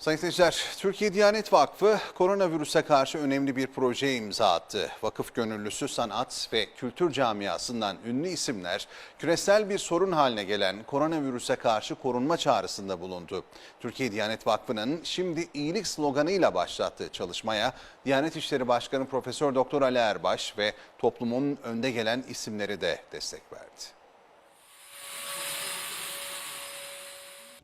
Sayın seyirciler, Türkiye Diyanet Vakfı koronavirüse karşı önemli bir projeye imza attı. Vakıf gönüllüsü sanat ve kültür camiasından ünlü isimler küresel bir sorun haline gelen koronavirüse karşı korunma çağrısında bulundu. Türkiye Diyanet Vakfı'nın şimdi iyilik sloganıyla başlattığı çalışmaya Diyanet İşleri Başkanı Profesör Doktor Ali Erbaş ve toplumun önde gelen isimleri de destek verdi.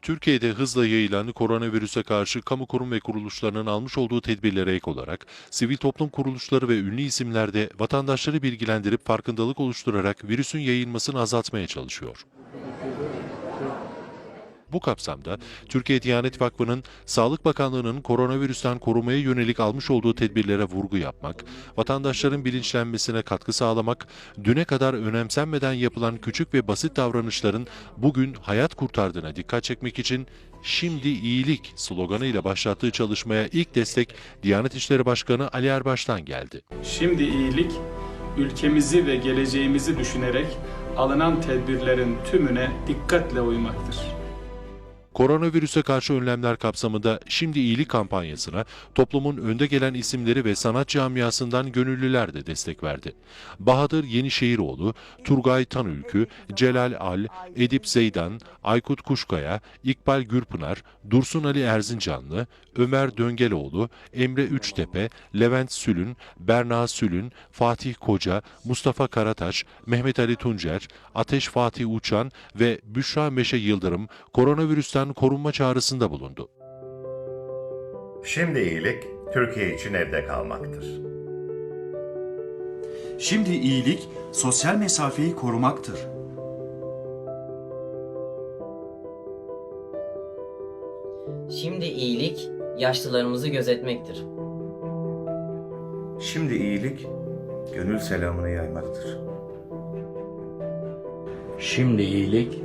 Türkiye'de hızla yayılan koronavirüse karşı kamu kurum ve kuruluşlarının almış olduğu tedbirlere ek olarak sivil toplum kuruluşları ve ünlü isimler de vatandaşları bilgilendirip farkındalık oluşturarak virüsün yayılmasını azaltmaya çalışıyor. Bu kapsamda Türkiye Diyanet Vakfı'nın Sağlık Bakanlığı'nın koronavirüsten korumaya yönelik almış olduğu tedbirlere vurgu yapmak, vatandaşların bilinçlenmesine katkı sağlamak, düne kadar önemsenmeden yapılan küçük ve basit davranışların bugün hayat kurtardığına dikkat çekmek için Şimdi iyilik sloganıyla başlattığı çalışmaya ilk destek Diyanet İşleri Başkanı Ali Erbaş'tan geldi. Şimdi iyilik, ülkemizi ve geleceğimizi düşünerek alınan tedbirlerin tümüne dikkatle uymaktır. Koronavirüse karşı önlemler kapsamında Şimdi İyilik kampanyasına toplumun önde gelen isimleri ve sanat camiasından gönüllüler de destek verdi. Bahadır Yenişehiroğlu, Turgay Tanülkü, Celal Al, Edip Zeydan, Aykut Kuşkaya, İkbal Gürpınar, Dursun Ali Erzincanlı, Ömer Döngeloğlu, Emre Üçtepe, Levent Sülün, Berna Sülün, Fatih Koca, Mustafa Karataş, Mehmet Ali Tuncer, Ateş Fatih Uçan ve Büşra Meşe Yıldırım koronavirüsten korunma çağrısında bulundu. Şimdi iyilik Türkiye için evde kalmaktır. Şimdi iyilik sosyal mesafeyi korumaktır. Şimdi iyilik yaşlılarımızı gözetmektir. Şimdi iyilik, gönül selamını yaymaktır. Şimdi iyilik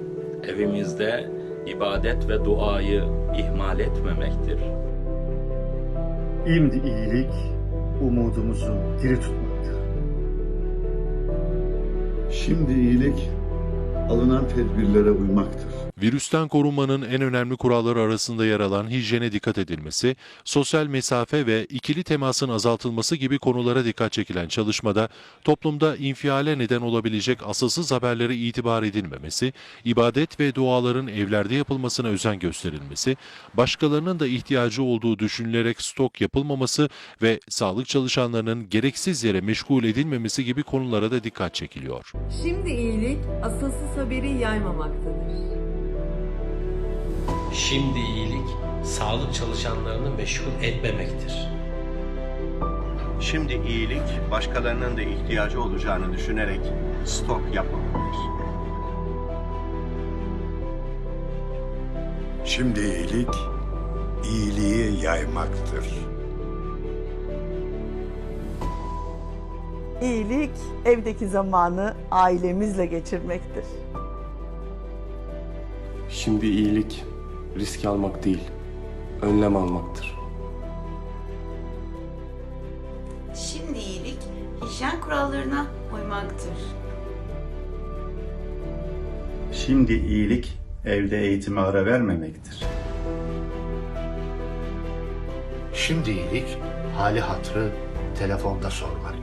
evimizde ibadet ve duayı ihmal etmemektir. Şimdi iyilik umudumuzu diri tutmaktır. Şimdi iyilik alınan tedbirlere uymaktır. Virüsten korunmanın en önemli kuralları arasında yer alan hijyene dikkat edilmesi, sosyal mesafe ve ikili temasın azaltılması gibi konulara dikkat çekilen çalışmada toplumda infiale neden olabilecek asılsız haberlere itibar edilmemesi, ibadet ve duaların evlerde yapılmasına özen gösterilmesi, başkalarının da ihtiyacı olduğu düşünülerek stok yapılmaması ve sağlık çalışanlarının gereksiz yere meşgul edilmemesi gibi konulara da dikkat çekiliyor. Şimdi iyilik asılsız haberi yaymamaktadır. Şimdi iyilik sağlık çalışanlarını meşgul etmemektir. Şimdi iyilik başkalarının da ihtiyacı olacağını düşünerek stok yapmamaktır. Şimdi iyilik iyiliği yaymaktır. İyilik evdeki zamanı ailemizle geçirmektir. Şimdi iyilik risk almak değil, önlem almaktır. Şimdi iyilik hijyen kurallarına uymaktır. Şimdi iyilik evde eğitime ara vermemektir. Şimdi iyilik, hali hatrı telefonda sormaktır.